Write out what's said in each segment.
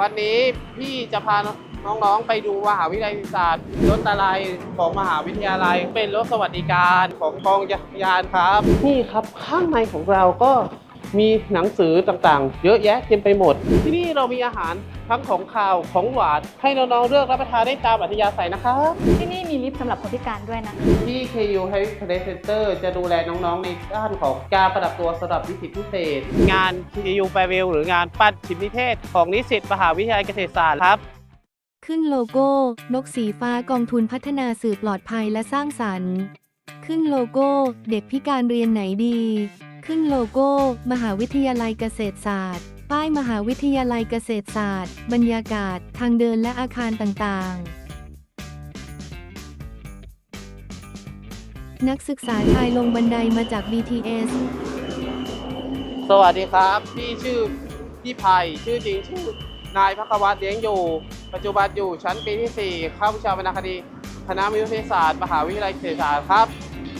วันนี้พี่จะพาน้องๆไปดูมหาวิทยาลัยศาสตร์รถอะไรของมหาวิทยาลัย เป็นรถสวัสดิการของกองจักรยานครับ นี่ครับข้างในของเราก็ มีหนังสือต่างๆ เยอะแยะเต็มไปหมด ที่นี่เรามีอาหารทั้งของข้าวของหวานให้น้องๆเลือกรับประทานได้ตามอัธยาศัยนะครับที่นี่มีลิฟต์สำหรับคนพิการด้วยนะ ที่ KU Health Play Center จะดูแลน้องๆ ในด้านของการประดับตัวสำหรับนิสิตพิเศษ งาน KU Farewell หรืองานปั้นชิมนิเทศ ของนิสิตมหาวิทยาลัยเกษตรศาสตร์ครับ ขึ้นโลโก้ นกสีฟ้ากองทุนพัฒนาสื่อปลอดภัยและสร้างสรรค์ ขึ้นโลโก้ เด็กพิการเรียนไหนดี ขึ้นโลโก้ มหาวิทยาลัยเกษตรศาสตร์ ป้ายมหาวิทยาลัยเกษตรศาสตร์ บรรยากาศ ทางเดินและอาคารต่างๆ นักศึกษาชายลงบันไดมาจาก BTS สวัสดีครับพี่ชื่อพี่ไผ่ชื่อจริงชื่อนายพักวัตรเลี้ยงอยู่ ปัจจุบันอยู่ชั้นปีที่ 4 เข้าวิชาวรรณคดี คณะวิทยาศาสตร์ มหาวิทยาลัยเกษตรศาสตร์ครับ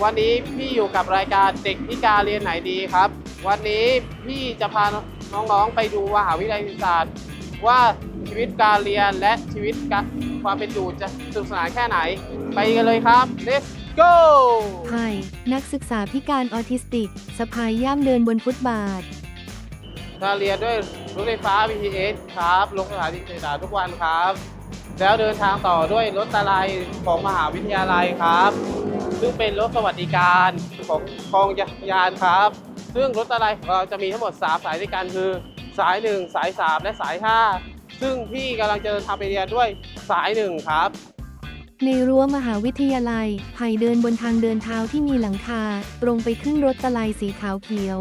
วันนี้พี่อยู่กับรายการเด็กพิการเรียนไหนดีครับ วันนี้พี่จะพาน้องๆไปดูมหาวิทยาลัยเกษตรศาสตร์ ว่าชีวิตการเรียนและชีวิตการความเป็นอยู่จะสนุกสนานแค่ไหน ไปกันเลยครับ let's go ไผ่นักศึกษาพิการออทิสติกสะพายย่ามเดินบนฟุตบาทถ้าเรียนด้วยรถไฟฟ้า BTS ครับ ลงสถานีศึกษาทุกวันครับ แล้วเดินทางต่อด้วยรถตะไลของมหาวิทยาลัยครับ ซึ่งเป็นรถสวัสดิการของกองจักรยานครับ ซึ่งรถตะไลของเราจะมีทั้งหมด 3 สายด้วยกันคือ สาย 1 สาย 3 และสาย 5 ซึ่งพี่กำลังจะเดินทางไปเรียนด้วยสาย 1 ครับ ในรั้วมหาวิทยาลัยไผ่เดินบนทางเดินเท้าที่มีหลังคา ตรงไปขึ้นรถตะไลสีขาวเขียว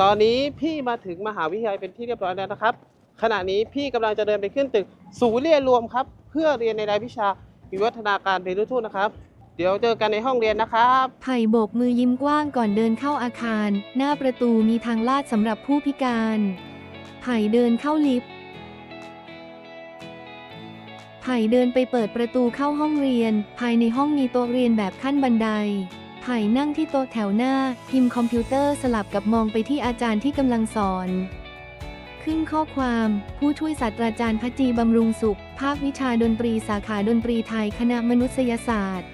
ตอนนี้พี่มาถึงมหาวิทยาลัยเป็นที่เรียบร้อยแล้วนะครับ ขณะนี้พี่กำลังจะเดินไปขึ้นตึกศูนย์เรียนรวมครับ เพื่อเรียนในรายวิชา วิวัฒนาการเป็นรู้ทุนนะครับ เดี๋ยวเจอกันในห้องเรียนนะครับ ไผ่โบกมือยิ้มกว้างก่อนเดินเข้าอาคาร หน้าประตูมีทางลาดสำหรับผู้พิการ ไผ่เดินเข้าลิฟต์ ไผ่เดินไปเปิดประตูเข้าห้องเรียน ภายในห้องมีโต๊ะเรียนแบบขั้นบันได ไผ่นั่งที่โต๊ะแถวหน้า พิมพ์คอมพิวเตอร์สลับกับมองไปที่อาจารย์ที่กำลังสอน ขึ้นข้อความ ผู้ช่วยศาสตราจารย์พจีบำรุงสุข ภาควิชาดนตรีสาขาดนตรีไทยคณะมนุษยศาสตร์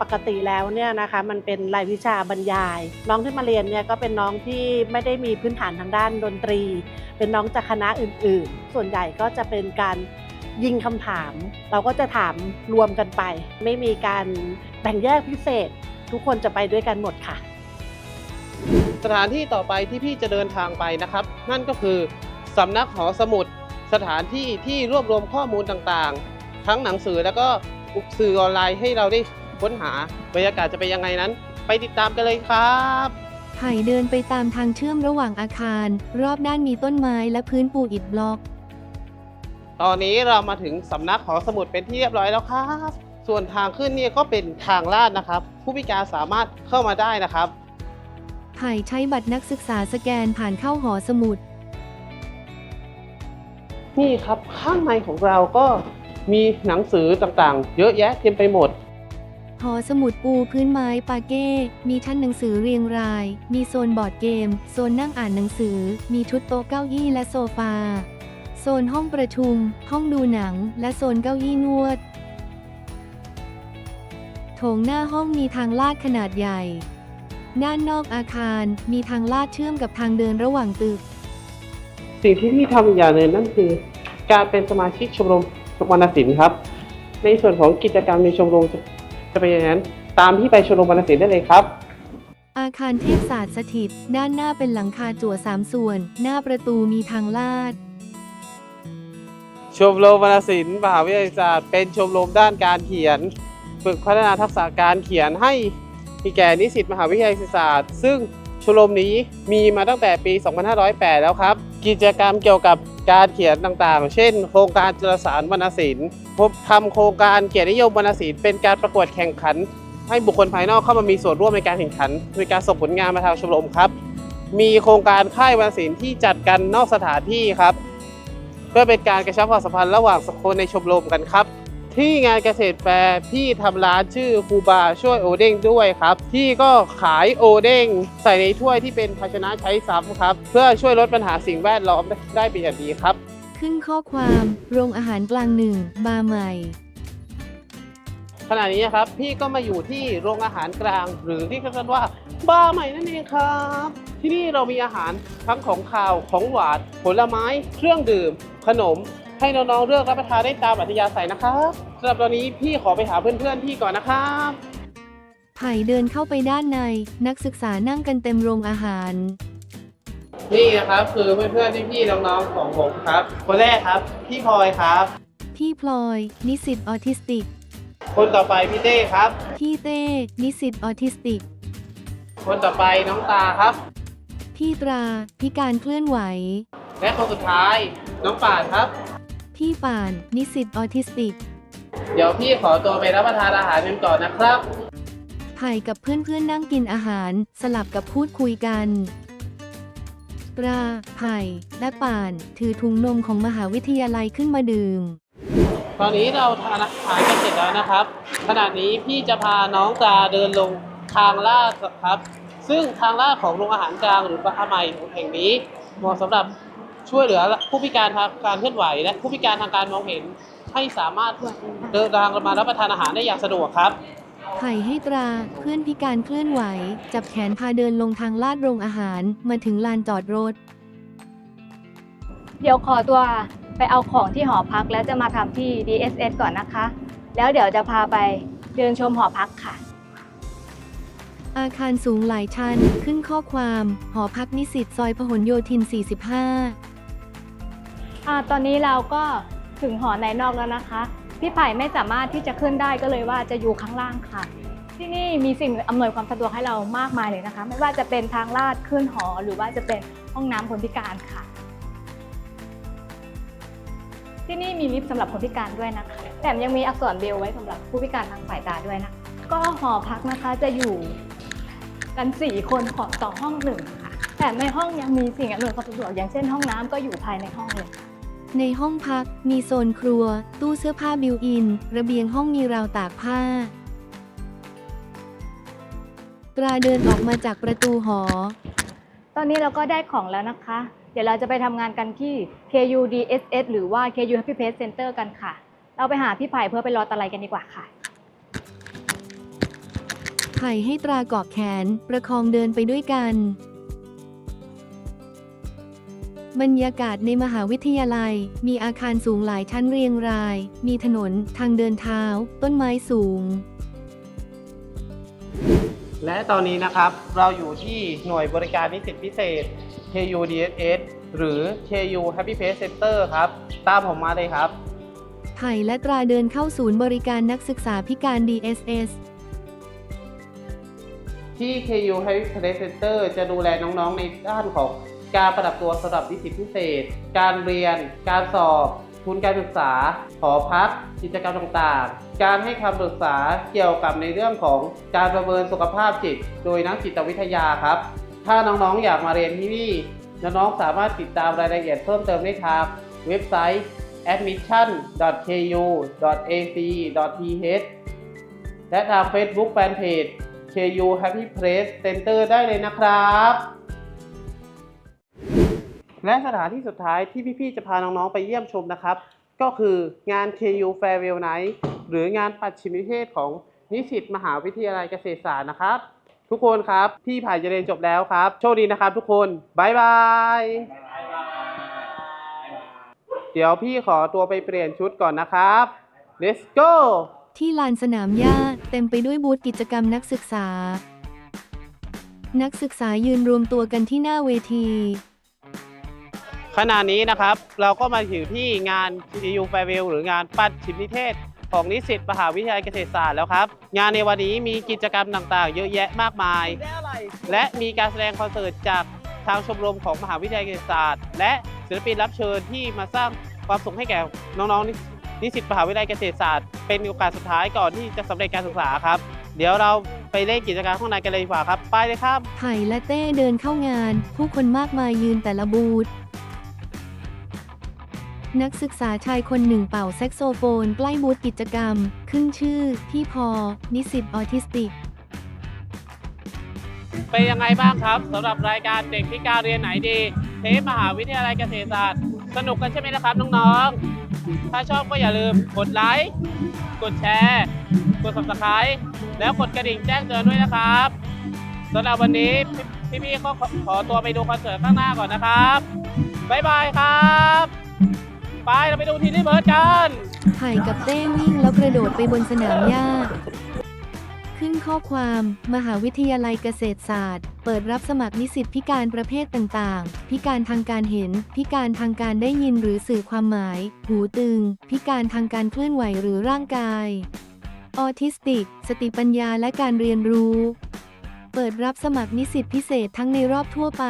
ปกติแล้วเนี่ยนะคะมันเป็นรายวิชาบรรยาย น้องที่มาเรียนเนี่ยก็เป็นน้องที่ไม่ได้มีพื้นฐานทางด้านดนตรี เป็นน้องจากคณะอื่นๆ ส่วนใหญ่ก็จะเป็นการยิงคำถาม เราก็จะถามรวมกันไป ไม่มีการแบ่งแยกพิเศษ ทุกคนจะไปด้วยกันหมดค่ะ สถานที่ต่อไปที่พี่จะเดินทางไปนะครับ นั่นก็คือสำนักหอสมุด สถานที่ที่รวบรวมข้อมูลต่างๆ ทั้งหนังสือแล้วก็สื่อออนไลน์ให้เราได้ค้นหาบรรยากาศจะเป็นยังไงนั้น ไปติดตามกันเลยครับไผ่เดินไปตามทางเชื่อมระหว่างอาคาร รอบด้านมีต้นไม้และพื้นปูอิฐบล็อก ตอนนี้เรามาถึงสำนักหอสมุดเป็นที่เรียบร้อยแล้วครับ ส่วนทางขึ้นเนี่ยก็เป็นทางลาดนะครับ ผู้พิการสามารถเข้ามาได้นะครับ ไผ่ใช้บัตรนักศึกษาสแกนผ่านเข้าหอสมุด นี่ครับข้างในของเราก็มีหนังสือต่างๆ เยอะแยะเต็มไปหมด หอสมุดปูพื้นไม้ปาเก้ มีชั้นหนังสือเรียงราย มีโซนบอร์ดเกม โซนนั่งอ่านหนังสือ มีชุดโต๊ะเก้าอี้และโซฟา โซนห้องประชุม ห้องดูหนัง และโซนเก้าอี้นวด โถงหน้าห้องมีทางลาดขนาดใหญ่ ด้านนอกอาคารมีทางลาดเชื่อมกับทางเดินระหว่างตึก สิ่งที่พี่ทำอีกอย่างหนึ่งนั่นคือ การเป็นสมาชิกชมรมวรรณศิลป์ครับ ในส่วนของกิจกรรมในชมรมจะจะเป็นอย่างนั้น ตามที่ไปชมรมวรรณศิลป์ได้เลยครับ อาคารเทพศาสตร์สถิต ด้านหน้าเป็นหลังคาจั่วสามส่วน หน้าประตูมีทางลาด ชมรมวรรณศิลป์มหาวิทยาลัยศาสตร์เป็นชมรมด้านการเขียน ฝึกพัฒนาทักษะการเขียนให้ มีแก่นิสิตมหาวิทยาลัยศาสตร์ ซึ่งชมรมนี้มีมาตั้งแต่ปี 2508 แล้วครับ กิจกรรมเกี่ยวกับการเขียนต่างๆ เช่น โครงการจุลสารวรรณศิลป์พบทำโครงการเกียรตินิยมวรรณศิลป์เป็นการประกวดแข่งขัน ให้บุคคลภายนอกเข้ามามีส่วนร่วมในการแข่งขันโดยการส่งผลงานมาทางชมรมครับ มีโครงการค่ายวรรณศิลป์ที่จัดกันนอกสถานที่ครับ เพื่อเป็นการกระชับความสัมพันธ์ระหว่างคนในชมรมกันครับ ที่งานเกษตรแฟร์พี่ทำร้านชื่อครูบาช่วยโอเด้งด้วยครับพี่ก็ขายโอเด้งใส่ในถ้วยที่เป็นภาชนะใช้ซ้ำครับ เพื่อช่วยลดปัญหาสิ่งแวดล้อมได้เป็นอย่างดีครับ ขึ้นข้อความโรงอาหารกลางหนึ่งบาร์ใหม่ขณะนี้นะครับพี่ก็มาอยู่ที่โรงอาหารกลาง หรือที่เขาเรียกว่าบาร์ใหม่นั่นเองครับ ที่นี่เรามีอาหารทั้งของคาวของหวานผลไม้ เครื่องดื่ม ขนม ให้น้องๆเลือกรับประทานได้ตามอัธยาศัยนะครับสำหรับตอนนี้พี่ขอไปหาเพื่อนๆพี่ก่อนนะครับไผ่เดินเข้าไปด้านใน นักศึกษานั่งกันเต็มโรงอาหาร นี่นะครับคือเพื่อนๆพี่ๆน้องๆของผมครับ คนแรกครับ พี่พลอยครับ พี่พลอย นิสิตออทิสติก คนต่อไปพี่เต้ครับ พี่เต้ นิสิตออทิสติก คนต่อไปน้องตาครับ พี่ตรา พิการเคลื่อนไหว และคนสุดท้ายน้องป่านครับ พี่ป่าน นิสิตออทิสติก เดี๋ยวพี่ขอตัวไปรับประทานอาหารกันก่อนนะครับ ไผ่กับเพื่อนๆนั่งกินอาหาร สลับกับพูดคุยกันตราไผ่และป่าน ถือถุงนมของมหาวิทยาลัยขึ้นมาดื่ม ตอนนี้เราทานอาหารกันเสร็จแล้วนะครับ ขณะนี้พี่จะพาน้องตาเดินลงทางลาดครับ ซึ่งทางลาดของโรงอาหารกลางหรือปาใหม่แห่งนี้เหมาะสำหรับ ช่วยเหลือผู้พิการทางการเคลื่อนไหว และผู้พิการทางการมองเห็นให้สามารถเดินทางมารับประทานอาหารได้อย่างสะดวกครับไผ่ให้ตราเพื่อนพิการเคลื่อนไหว จับแขนพาเดินลงทางลาดโรงอาหารมาถึงลานจอดรถ เดี๋ยวขอตัวไปเอาของที่หอพักแล้วจะมาทำที่ DSS ก่อนนะคะ แล้วเดี๋ยวจะพาไปเดินชมหอพักค่ะ อาคารสูงหลายชั้น ขึ้นข้อความ หอพักนิสิตซอยพหลโยธิน 45 อาตอนนี้เราก็ถึงหอในนอกแล้วนะคะ พี่ไผ่ไม่สามารถที่จะขึ้นได้ก็เลยว่าจะอยู่ข้างล่างค่ะ ที่นี่มีสิ่งอำนวยความสะดวกให้เรามากมายเลยนะคะ ไม่ว่าจะเป็นทางลาดขึ้นหอหรือว่าจะเป็นห้องน้ำคนพิการค่ะ ที่นี่มีลิฟต์สำหรับคนพิการด้วยนะคะแถมยังมีอักษรเบลไว้สำหรับผู้พิการทางสายตาด้วยนะก็หอพักนะคะจะอยู่กันสี่คนขอต่อห้องหนึ่งค่ะแต่ในห้องยังมีสิ่งอำนวยความสะดวกอย่างเช่นห้องน้ำก็อยู่ภายในห้องเลย ในห้องพัก มีโซนครัว ตู้เสื้อผ้าบิวอิน ระเบียงห้องมีราวตากผ้า ตราเดินออกมาจากประตูหอ ตอนนี้เราก็ได้ของแล้วนะคะ เดี๋ยวเราจะไปทำงานกันที่ KU DSS หรือว่า KU Happy Place Center กันค่ะ เราไปหาพี่ไผ่เพื่อไปรอตะไลกันดีกว่าค่ะ ไผ่ให้ตราเกาะแขน ประคองเดินไปด้วยกัน บรรยากาศในมหาวิทยาลัย มีอาคารสูงหลายชั้นเรียงราย มีถนน ทางเดินเท้า ต้นไม้สูง และตอนนี้นะครับเราอยู่ที่หน่วยบริการนิสิตพิเศษ KU DSS หรือ KU Happy Place Center ครับ ตามผมมาเลยครับ ไผ่และตราเดินเข้าศูนย์บริการนักศึกษาพิการ DSS ที่ KU Happy Place Center จะดูแลน้องๆในด้านของ การประดับตัวสำหรับนิสิตพิเศษ การเรียน การสอบ ทุนการศึกษา หอพัก กิจกรรมต่างๆ การให้คำปรึกษาเกี่ยวกับในเรื่องของการประเมินสุขภาพจิต โดยนักจิตวิทยาครับ ถ้าน้องๆอยากมาเรียนที่นี่น้องๆสามารถติดตามรายละเอียดเพิ่มเติมได้ทางเว็บไซต์ admission.ku.ac.th และทาง Facebook Fanpage KU Happy Place Center ได้เลยนะครับ และสถานที่สุดท้ายที่พี่ๆจะพาน้อง ๆ ไปเยี่ยมชมนะครับ ก็คืองาน KU Farewell Night หรืองานปัดชิมนิเทศของนิสิตมหาวิทยาลัยเกษตรศาสตร์นะครับ ทุกคนครับพี่ผ่านจะเรียนจบแล้วครับ โชคดีนะครับทุกคนบายบายเดี๋ยวพี่ขอตัวไปเปลี่ยนชุดก่อนนะครับ let's go ที่ลานสนามหญ้าเต็มไปด้วยบูธกิจกรรมนักศึกษา นักศึกษายืนรวมตัวกันที่หน้าเวที ขณะนี้นะครับเราก็มาถึงที่งาน TU Farewell หรืองานปัดชิมนิเทศ ของนิสิตมหาวิทยาลัยเกษตรศาสตร์แล้วครับ งานในวันนี้มีกิจกรรมต่างๆ เยอะแยะมากมายและมีการแสดงคอนเสิร์ตจากทางชมรมของมหาวิทยาลัยเกษตรศาสตร์ และศิลปินรับเชิญที่มาสร้างความสุขให้แก่น้องๆ นิสิตมหาวิทยาลัยเกษตรศาสตร์ เป็นโอกาสสุดท้ายก่อนที่จะสำเร็จการศึกษาครับ เดี๋ยวเราไปเล่นกิจกรรมข้างในกันเลยดีกว่าครับ ไปเลยครับ ไผ่และเต้เดินเข้างาน ผู้คนมากมายยืนแต่ละบูธ นักศึกษาชายคนหนึ่งเป่าแซกโซโฟนใกล้บูธกิจกรรม ขึ้นชื่อ พี่พอ นิสิตออทิสติก เป็นยังไงบ้างครับสำหรับรายการเด็กพิการเรียนไหนดี เทปมหาวิทยาลัยเกษตรศาสตร์ สนุกกันใช่ไหมล่ะครับน้องๆ ถ้าชอบก็อย่าลืมกดไลค์ กดแชร์ กด subscribe แล้วกดกระดิ่งแจ้งเตือนด้วยนะครับสำหรับวันนี้พี่ๆก็ขอขอตัวไปดูคอนเสิร์ตข้างหน้าก่อนนะครับบ๊ายบายครับ ไปเราไปดูทีนี่เบิร์ดกันไผ่กับเต้วิ่งแล้วกระโดดไปบนสนามหญ้า ขึ้นข้อความ มหาวิทยาลัยเกษตรศาสตร์ เปิดรับสมัครนิสิตพิการประเภทต่างๆ พิการทางการเห็น พิการทางการได้ยินหรือสื่อความหมาย หูตึง พิการทางการเคลื่อนไหวหรือร่างกาย ออทิสติก สติปัญญาและการเรียนรู้ เปิดรับสมัครนิสิตพิเศษทั้งในรอบทั่วไป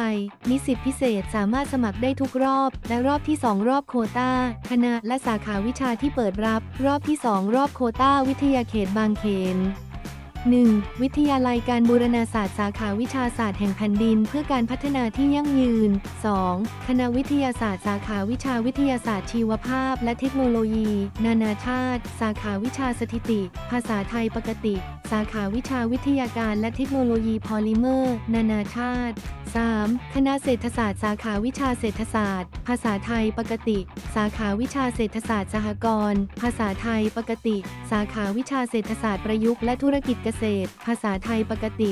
นิสิตพิเศษสามารถสมัครได้ทุกรอบ และรอบที่ 2 รอบโคตาคณะและสาขาวิชาที่เปิดรับ รอบที่ 2 รอบโคตาวิทยาเขตบางเขน 1. วิทยาลัยการบูรณาศาสตร์สาขาวิชาศาสตร์แห่งแผ่นดิน เพื่อการพัฒนาที่ยั่งยืน 2. คณะวิทยาศาสตร์สาขาวิชาวิทยาศาสตร์ชีวภาพ และเทคโนโลยี นานาชาติ สาขาวิชาสถิติ ภาษาไทยปกติ สาขาวิชาวิทยาการและเทคโนโลยีพอลิเมอร์ นานาชาติ 3. คณะเศรษฐศาสตร์สาขาวิชาเศรษฐศาสตร์ ภาษาไทยปกติ สาขาวิชาเศรษฐศาสตร์สหกรณ์ ภาษาไทยปกติ สาขาวิชาเศรษฐศาสตร์ประยุกต์และธุรกิจเกษตร ภาษาไทยปกติ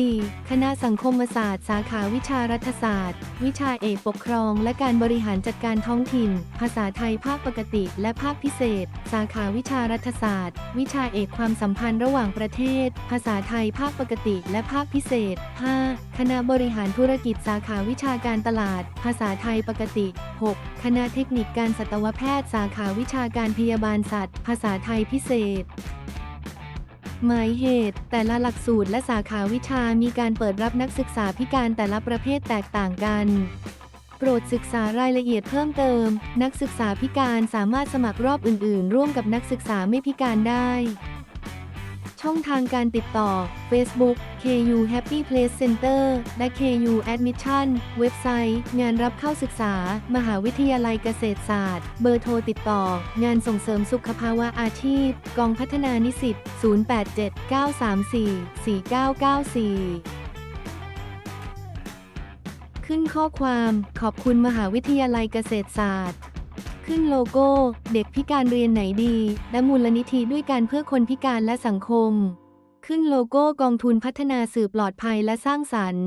4. คณะสังคมศาสตร์ สาขาวิชารัฐศาสตร์ วิชาเอกปกครอง และการบริหารจัดการท้องถิ่น ภาษาไทยภาคปกติและภาคพิเศษ สาขาวิชารัฐศาสตร์ วิชาเอกความสัมพันธ์ระหว่างประเทศ ภาษาไทยภาคปกติและภาคพิเศษ 5. คณะบริหารธุรกิจสาขาวิชาการตลาด ภาษาไทยปกติ 6. คณะเทคนิคการสัตวแพทย์ สาขาวิชาการพยาบาลสัตว์ ภาษาไทยพิเศษ หมายเหตุ แต่ละหลักสูตรและสาขาวิชามีการเปิดรับนักศึกษาพิการแต่ละประเภทแตกต่างกันโปรดศึกษารายละเอียดเพิ่มเติม นักศึกษาพิการสามารถสมัครรอบอื่น ๆ ร่วมกับนักศึกษาไม่พิการได้ ช่องทางการติดต่อ Facebook KU Happy Place Center และ KU Admission เว็บไซต์ งานรับเข้าศึกษา มหาวิทยาลัยเกษตรศาสตร์ เบอร์โทรติดต่อ งานส่งเสริมสุขภาวะอาชีพ กองพัฒนานิสิต 0879344994ขึ้นข้อความขอบคุณมหาวิทยาลัยเกษตรศาสตร์ ขึ้นโลโก้ เด็กพิการเรียนไหนดี และมูลนิธิด้วยการเพื่อคนพิการและสังคม ขึ้นโลโก้กองทุนพัฒนาสื่อปลอดภัยและสร้างสรรค์